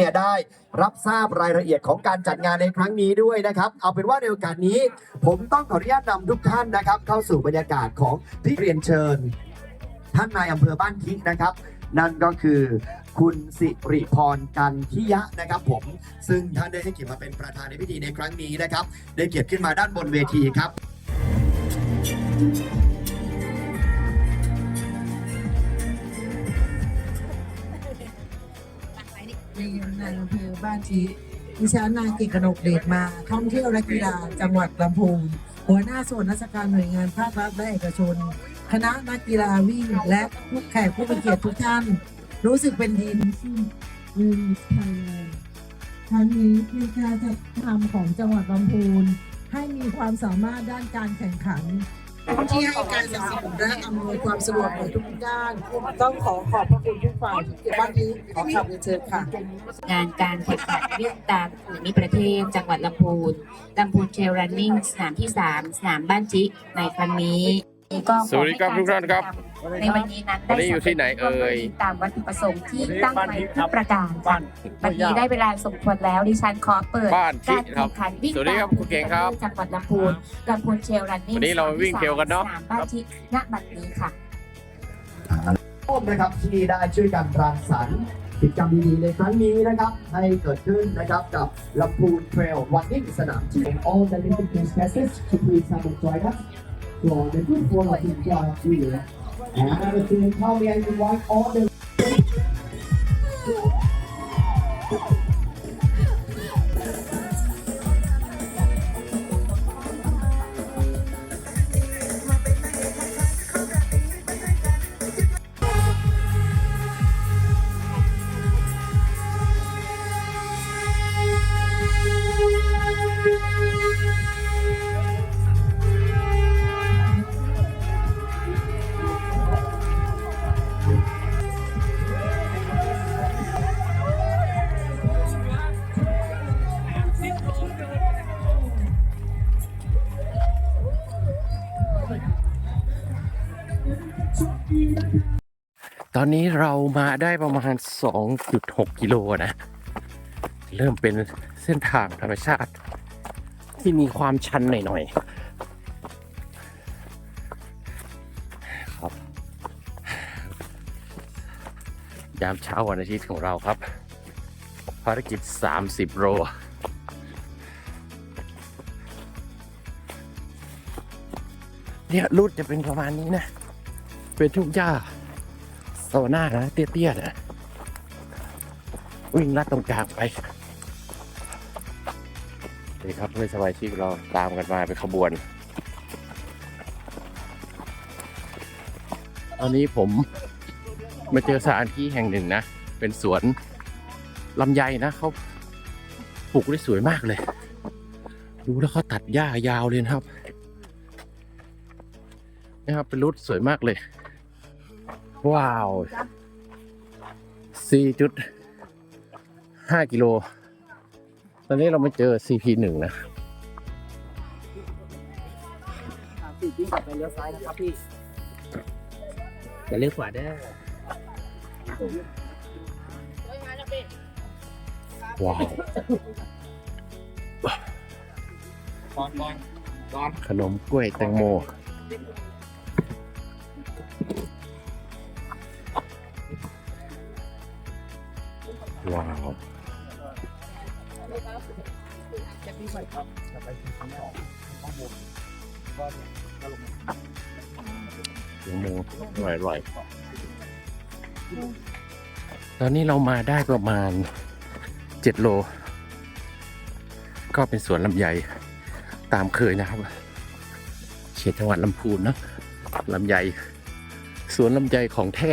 เนี่ยได้รับทราบรายละเอียดของการจัดงานในครั้งนี้ด้วยนะครับ เอาเป็นว่าในโอกาสนี้ ผมต้องขออนุญาตนำทุกท่านนะครับ เข้าสู่บรรยากาศของที่เรียนเชิญ ท่านนายอำเภอบ้านทินะครับ นั่นก็คือคุณสิริพรกันทิยะนะครับผม ซึ่งท่านได้ให้เกียรติมาเป็นประธานในพิธีในครั้งนี้นะครับ ได้เกียรติขึ้นมาด้านบนเวทีครับ ในในอำเภอบ้านชีดิฉันนายกิกนกเดชมา ท่องเที่ยวและกีฬาจังหวัดลำพูนหัวหน้าส่วนราชการหน่วยงานภาครัฐและเอกชน คณะนักกีฬาวิ่งและผู้แขกผู้มีเกียรติทุกท่าน รู้สึกเป็นดีที่วินไทยแลนด์ครั้งนี้เป็นการจัดทำของจังหวัดลำพูนให้มีความสามารถด้านการแข่งขัน ที่ให้การสนับสนุนและอำนวยความสะดวกในทุกด้าน ต้องขอขอบพระคุณทุกฝ่ายที่เกี่ยวบ้านนี้ขอขอบเรียนเชิญค่ะงานการแข่งขันเวิ่งตามภูมิประเทศ จังหวัดลำพูนลำพูนเทรลรันนิ่งสนามที่ 3 สนามบ้านจิ ในครั้งนี้ก็สวัสดีครับทุกท่านครับ ในวันนี้นั้นวันนี้อยู่ที่ไหนเอ่ยตามวัตถุประสงค์ที่ตั้งไว้เพื่อประกาศค่ะวันนี้ได้เวลาสมควรแล้วดิฉันขอเปิดบ้านที่การครัแข่บงขันวิ่งสวัสดีครับตามคุณเก่งครับจังหวัดลำพูนลำพูนเทรลรันนิ่งวันนี้เราวิ่งเทรลกันเนอะสนามบ้านจิณบัดนี้ค่ะร่วมนะครับที่ได้ช่วยกันรังสรรค์กิจกรรมดีๆในครั้งนี้นะครับ ให้เกิดขึ้นนะครับกับลำพูนเทรลวันนิ่งสนามที่ all the different guests to please come and join us for the good form of the job And another tune, Tell Me I can Like. All the อนนี้เรามาได้ประมาณ 2.6 กิโลนะ เริ่มเป็นเส้นทางธรรมชาติ ที่มีความชันหน่อยๆครับ ยามเช้าวันอาทิตย์ของเราครับ ภารกิจ 30 โลเนี่ยรูดจะเป็นประมาณนี้นะ เป็นทุ่งหญ้า สวนานะเตี้ยๆนะวิ่งลัดตรงกลางไปนี่ครับเพื่อนสมาชิกเราตามกันมาเป็นขบวน ตอนนี้ผมมาเจอสถานที่แห่งหนึ่งนะ เป็นสวนลำไยนะเขาปลูกได้สวยมากเลย ดูแล้วเขาตัดหญ้ายาวเลยนะครับ นะครับเป็นรุดสวยมากเลย ว้าว4.5กิโล ตอนนี้เรามาเจอ CP 1นะสิบวิ่งกลับไปเลี้ยวซ้ายนะครับพี่อย่าเลี้ยวขวาได้อว้าวขนมกล้วยแตงโม ว้าวแตงโมอร่อยอร่อยตอนนี้เรามาได้ประมาณ7โล ก็เป็นสวนลำไยตามเคยนะครับ เขตจังหวัดลำพูนเนะลำไยสวนลำไยของแท้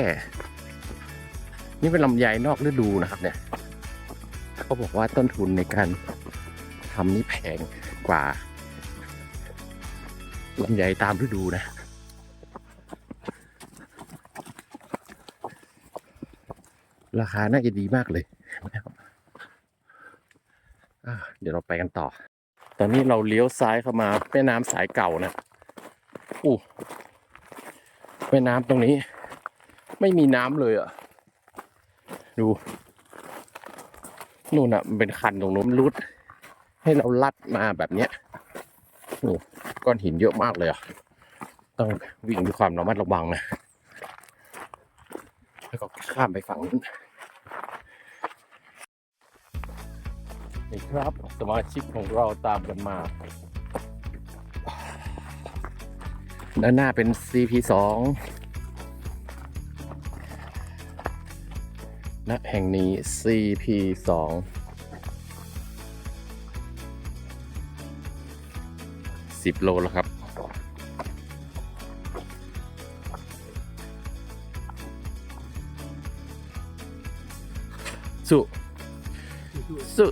นี่เป็นลำไยนอกฤดูนะครับเนี่ย เขาบอกว่าต้นทุนในการทำนี่แพงกว่าลำไยตามฤดูนะ ราคาน่าจะดีมากเลยนะครับเดี๋ยวเราไปกันต่อ ตอนนี้เราเลี้ยวซ้ายเข้ามาแม่น้ำสายเก่านะอู้แม่น้ำตรงนี้ ไม่มีน้ำเลยอะ ดู นู่นอะมันเป็นคันตรงนู้นรุด ให้เราลัดมาแบบเนี้ยโอ้ก้อนหินเยอะมากเลยอะ ต้องวิ่งด้วยความระมัดระวังนะแล้วก็ข้ามไปฝั่งนู้นนี่ครับสมาชิกของเราตามกันมาด้านหน้าเป็น CP2 ณแห่งนี้ CP2 สิบโลแล้วครับสุสุ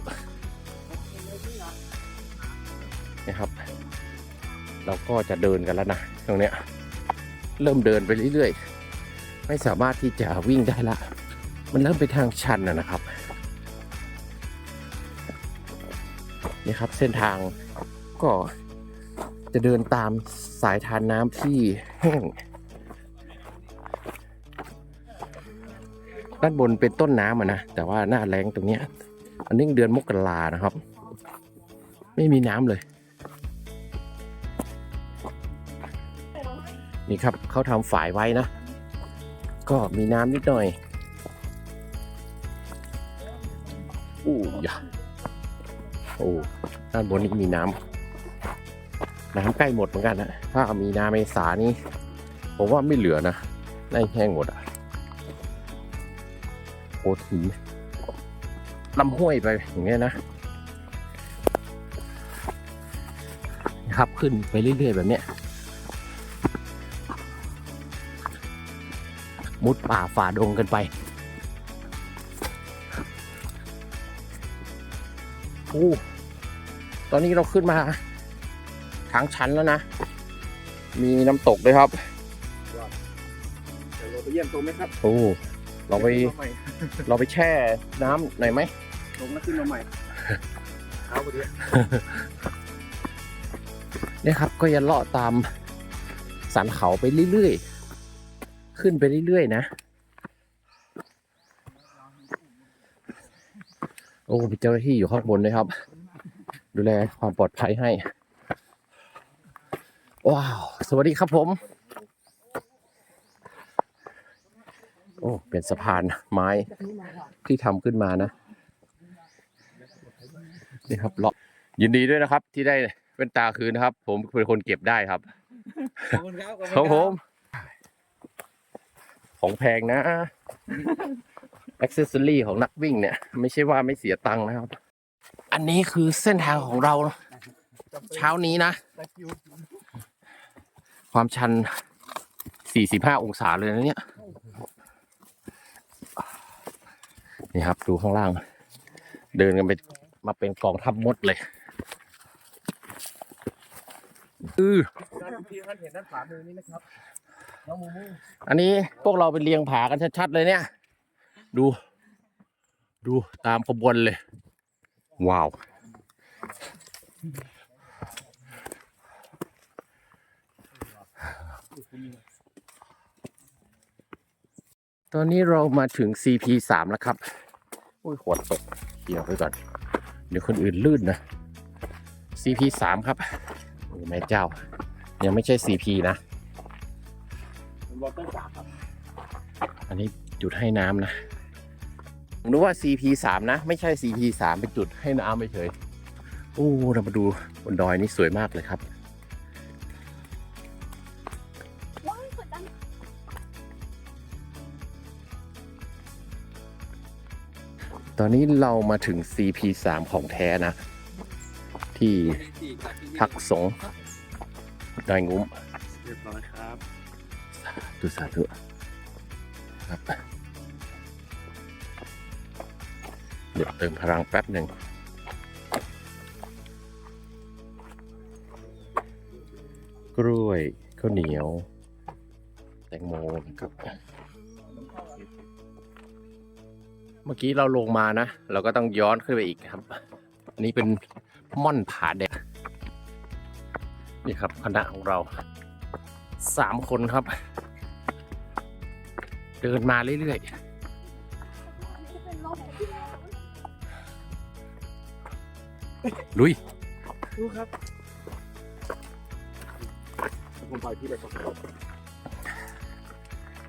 นะครับ เราก็จะเดินกันแล้วนะ ตรงเนี้ย เริ่มเดินไปเรื่อยๆ ไม่สามารถที่จะวิ่งได้ละ มันเริ่มไปทางชันนะครับนี่ครับ เส้นทางก็จะเดินตามสายทานน้ำที่แห้ง ด้านบนเป็นต้นน้ำะนะ แต่ว่าหน้าแรงตรงเนี้ยอันนี้เดือนมกรานะครับ ไม่มีน้ำเลย นี่ครับเขาทำฝายไว้นะ ก็มีน้ำนิดหน่อย อู้ยะโอ้ด้านบนนี้มีน้ำน้ำใกล้หมดเหมือนกันนะถ้ามีน้ำเมษานี่ผมว่าไม่เหลือนะได้แห้งหมดอะโอ้ถึงลำห้วยไปอย่างเงี้ยนะ ครับขึ้นไปเรื่อยๆแบบเนี้ยมุดป่าฝ่าดงกันไป อ้ตอนนี้เราขึ้นมาทางชันแล้วนะ มีน้ำตกด้วยครับเดี๋ยวเราไปเยี่ยมตรงไหมครับ โอ้เราไปเราไปแช่น้ำหน่อยไหมลงแล้วขึ้นมาใหม่เอาไปดิเนี่ยครับก็จะเลาะตามสันเขาไปเรื่อยๆ ขึ้นไปเรื่อยๆ นะ โอ้มีเจ้าหน้าที่อยู่ข้างบนด้วยครับ ดูแลความปลอดภัยให้ ว้าว สวัสดีครับผม โอ้ เป็นสะพานไม้ที่ทำขึ้นมานะ นี่ครับเลาะยินดีด้วยนะครับ ที่ได้แว่นตาคืนนะครับ ผมเป็นคนเก็บได้ครับ ขอบคุณครับ ขอบของณผม ของแพงนะ อ c เซสซอรี่ของนักวิ่งเนี่ย ไม่ใช่ว่าไม่เสียตังค์นะครับ อันนี้คือเส้นทางของเรา เช้านี้นะ ความชัน 45 องศาเลยนะเนี่ย นี่ครับ ดูข้างล่าง เดินกันไปมาเป็นกองทัพมดเลยอือด้านที่ท่านเห็นด้านขวามือนี้นะครับน้องมูมูอันนี้พวกเราไปเรียงผากันชัดๆเลยเนี่ย ดู ดูตามขบวนเลย ว้าว ตอนนี้เรามาถึง CP 3แล้วครับ โอ้ยขวดตกเกี่ยวไปก่อน เดี๋ยวคนอื่นลื่นนะ CP 3ครับโอ้แม่เจ้า ยังไม่ใช่ CP นะเป็นวอเตอร์สามครับอันนี้จุดให้น้ำนะ ผมนึกว่า CP 3 นะ ไม่ใช่ CP 3 เป็นจุดให้น้ำไปเฉยโอ้เรามาดูบนดอยนี่สวยมากเลยครับตอนนี้เรามาถึง CP 3 ของแท้นะ ที่พักสงฆ์ดอยงุ้มเรียบร้อยครับตุสาธุครับ เดี๋ยวเติมพลังแป๊บหนึ่งกล้วยข้าวเหนียว แตงโมนะครับ เมื่อกี้เราลงมานะ เราก็ต้องย้อนขึ้นไปอีกครับ อันนี้เป็นม่อนผาแดงนี่ครับคณะของเราสามคนครับ เดินมาเรื่อยๆ ลุย ดูครับผมปล่อยพี่ไปก่อน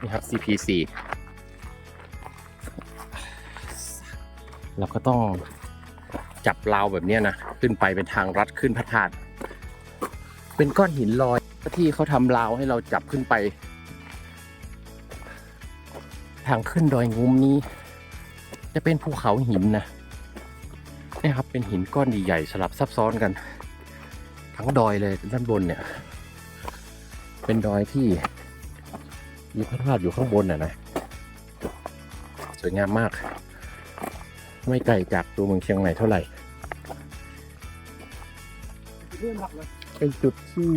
นี่ครับ CP4 เราก็ต้องจับราวแบบเนี้ยนะ ขึ้นไปเป็นทางรัดขึ้นพระธาตุเป็นก้อนหินลอยที่เขาทำราวให้เราจับขึ้นไป ทางขึ้นดอยงุมนี้ จะเป็นภูเขาหินนะ เนี่ยครับเป็นหินก้อนใหญ่ๆสลับซับซ้อนกัน ทั้งดอยเลยด้านบนเนี่ย เป็นดอยที่มีพระธาตุอยู่ข้างบนน่ะนะสวยงามมาก ไม่ไกลจากตัวเมืองเชียงใหม่เท่าไหร่เรื่องหลักเลยเป็นจุดที่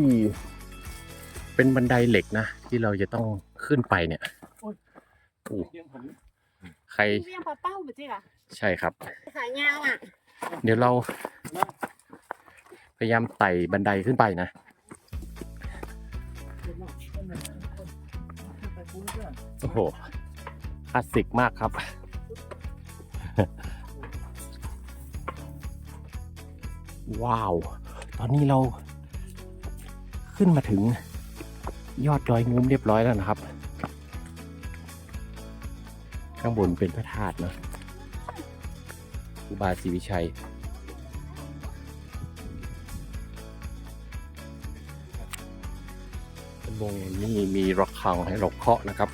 เป็นบันไดเหล็กนะ ที่เราจะต้องขึ้นไปเนี่ยโอ้เรื่องผมใครเรียงปลาเป้าหรือจิล่ะใช่ครับ ขายาวอะ เดี๋ยวเราพยายามไต่บันไดขึ้นไปนะ โอ้โหคลาสสิกมากครับ ว้าว ตอนนี้เราขึ้นมาถึงยอดดอยงุ้มเรียบร้อยแล้วนะครับ ข้างบนเป็นพระธาตุเนอะ ครูบาศรีวิชัย วงนี้มีระฆังให้เราเคาะนะครับ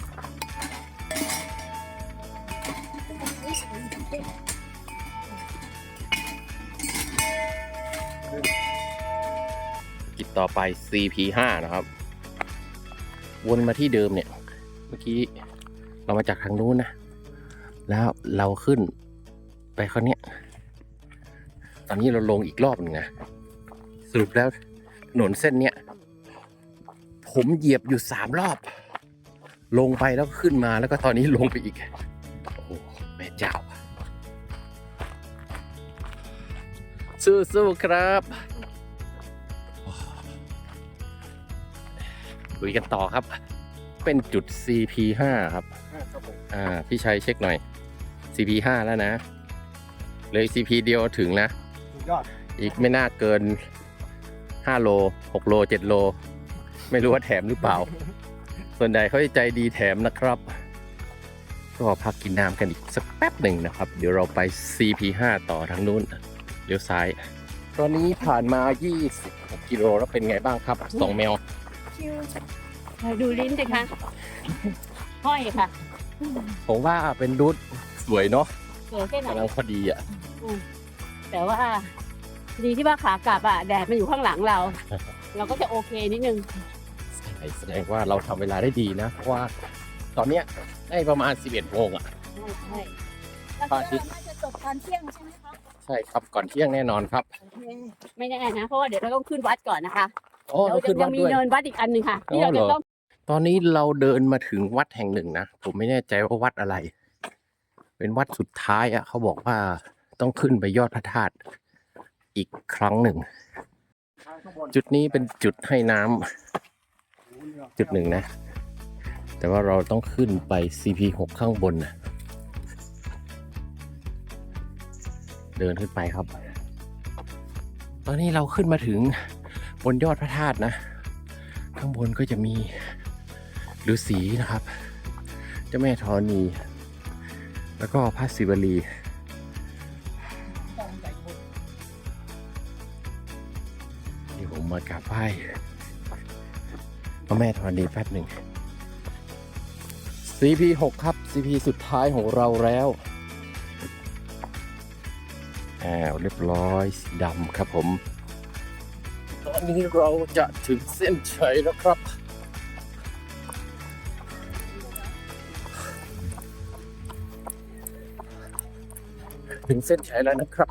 กิจต่อไป CP5 นะครับ วนมาที่เดิมเนี่ย เมื่อกี้เรามาจากทางนู้นนะ แล้วเราขึ้น ไปเขาเนี้ยตอนนี้เราลงอีกรอบหนึงนะสรุปแล้วถนนเส้นเนี้ย ผมเหยียบอยู่สามรอบ ลงไปแล้วก็ขึ้นมาแล้วก็ตอนนี้ลงไปอีก โอ้โหแม่เจ้า สู้ๆครับลุยกันต่อครับ เป็นจุด CP5 ครับครับผมอ่า พี่ชัยเช็คหน่อย CP5 แล้วนะ เลย CP เดียวถึงนะ สุดยอดอีกไม่น่าเกิน 5 โล 6 โล 7 โล ไม่รู้ว่าแถมหรือเปล่า ส่วนใหญ่เขาจะใจดีแถมนะครับ ก็พักกินน้ำกันอีกสักแป๊บหนึ่งนะครับ เดี๋ยวเราไป CP5 ต่อทางนู้นเลี้ยวซ้าย ตอนนี้ผ่านมา 26 กิโลแล้วเป็นไงบ้างครับสองแมวดูลิ้นสิคะห้อยค่ะ ผมว่าเป็นรูทสวยเนาะสวยแค่ไหนกำลังพอดีอะ แต่ว่าดีที่ว่าขากลับอะแดดมันอยู่ข้างหลังเรา เราก็จะโอเคนิดนึงแสดงว่าเราทำเวลาได้ดีนะเพราะว่าตอนเนี้ยได้ประมาณ 11โมงอะ ใช่ใช่พระอาทิตย์น่าจะจบตอนเที่ยงใช่ไหมคะใช่ครับก่อนเที่ยงแน่นอนครับไม่แน่นะเพราะว่าเดี๋ยวเราต้องขึ้นวัดก่อนนะคะโอ้เราเราขึ้นยัวัดมีด้วย เนินวัดอีกอันหนึ่งค่ะที่อ๋อเราเหรจะอต้องตอนนี้เราเดินมาถึงวัดแห่งหนึ่งนะ ผมไม่แน่ใจว่าวัดอะไร เป็นวัดสุดท้ายอะเขาบอกว่า ต้องขึ้นไปยอดพระธาตุอีกครั้งหนึ่ง จุดนี้เป็นจุดให้น้ำจุดหนึ่งนะ แต่ว่าเราต้องขึ้นไป CP6 ข้างบนนะเดินขึ้นไปครับ ตอนนี้เราขึ้นมาถึงบนยอดพระธาตุนะ ข้างบนก็จะมีฤาษีนะครับ เจ้าแม่ธรณี แล้วก็พระศิวลี มากราบไหว้พระแม่ธรณีแป๊บหนึ่ง CP6 ครับ CP สุดท้ายของเราแล้วอ้าวเรียบร้อยสีดำครับผม ตอนนี้เราจะถึงเส้นชัยแล้วครับถึงเส้นชัยแล้วนะครับ